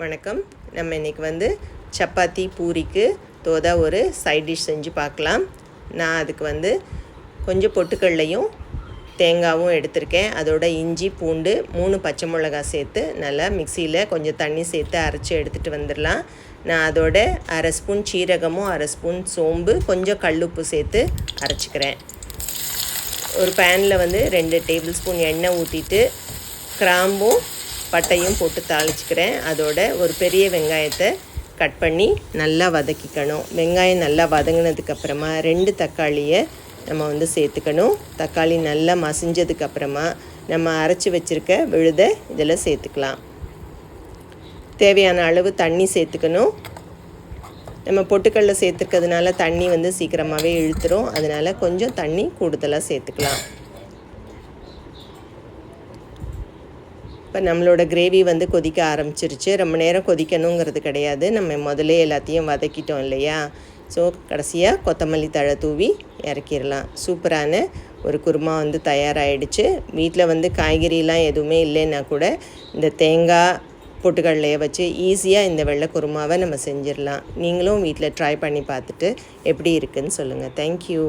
வணக்கம். நம்ம இன்றைக்கி வந்து சப்பாத்தி பூரிக்கு தோதா ஒரு சைட் டிஷ் செஞ்சு பார்க்கலாம். நான் அதுக்கு வந்து கொஞ்சம் பொட்டுக்கடலையும் தேங்காவும் எடுத்திருக்கேன். அதோட இஞ்சி பூண்டு மூணு பச்சை மிளகாய் சேர்த்து நல்லா மிக்சியில் கொஞ்சம் தண்ணி சேர்த்து அரைச்சி எடுத்துகிட்டு வந்துடலாம். நான் அதோட அரை ஸ்பூன் சீரகமும் அரை ஸ்பூன் சோம்பு கொஞ்சம் கல்லுப்பு சேர்த்து அரைச்சிக்கிறேன். ஒரு பேனில் வந்து ரெண்டு டேபிள் ஸ்பூன் எண்ணெய் ஊற்றிட்டு கிராம்பும் பட்டையும் போட்டு தாளிச்சுக்கிறேன். அதோட ஒரு பெரிய வெங்காயத்தை கட் பண்ணி நல்லா வதக்கிக்கணும். வெங்காயம் நல்லா வதங்கினதுக்கப்புறமா ரெண்டு தக்காளியை நம்ம வந்து சேர்த்துக்கணும். தக்காளி நல்லா மசிஞ்சதுக்கப்புறமா நம்ம அரைச்சி வச்சுருக்க விழுதை இதில் சேர்த்துக்கலாம். தேவையான அளவு தண்ணி சேர்த்துக்கணும். நம்ம பொட்டுக்கடல சேர்த்துருக்கிறதுனால தண்ணி வந்து சீக்கிரமாகவே இழுத்துரும். அதனால் கொஞ்சம் தண்ணி கூடுதலாக சேர்த்துக்கலாம். இப்போ நம்மளோட கிரேவி வந்து கொதிக்க ஆரம்பிச்சிருச்சு. ரொம்ப நேரம் கொதிக்கணுங்கிறது கிடையாது. நம்ம முதல்ல எல்லாத்தையும் வதக்கிட்டோம் இல்லையா? ஸோ கடைசியாக கொத்தமல்லி தழை தூவி இறக்கிடலாம். சூப்பரான ஒரு குருமா வந்து தயாராகிடுச்சு வீட்டில் வந்து காய்கறிலாம் எதுவுமே இல்லைன்னா கூட இந்த தேங்காய் பொட்டுக்கடலையை வச்சு ஈஸியாக இந்த வெள்ளை குருமாவை நம்ம செஞ்சிடலாம். நீங்களும் வீட்டில் ட்ரை பண்ணி பார்த்துட்டு எப்படி இருக்குதுன்னு சொல்லுங்கள் தேங்க்யூ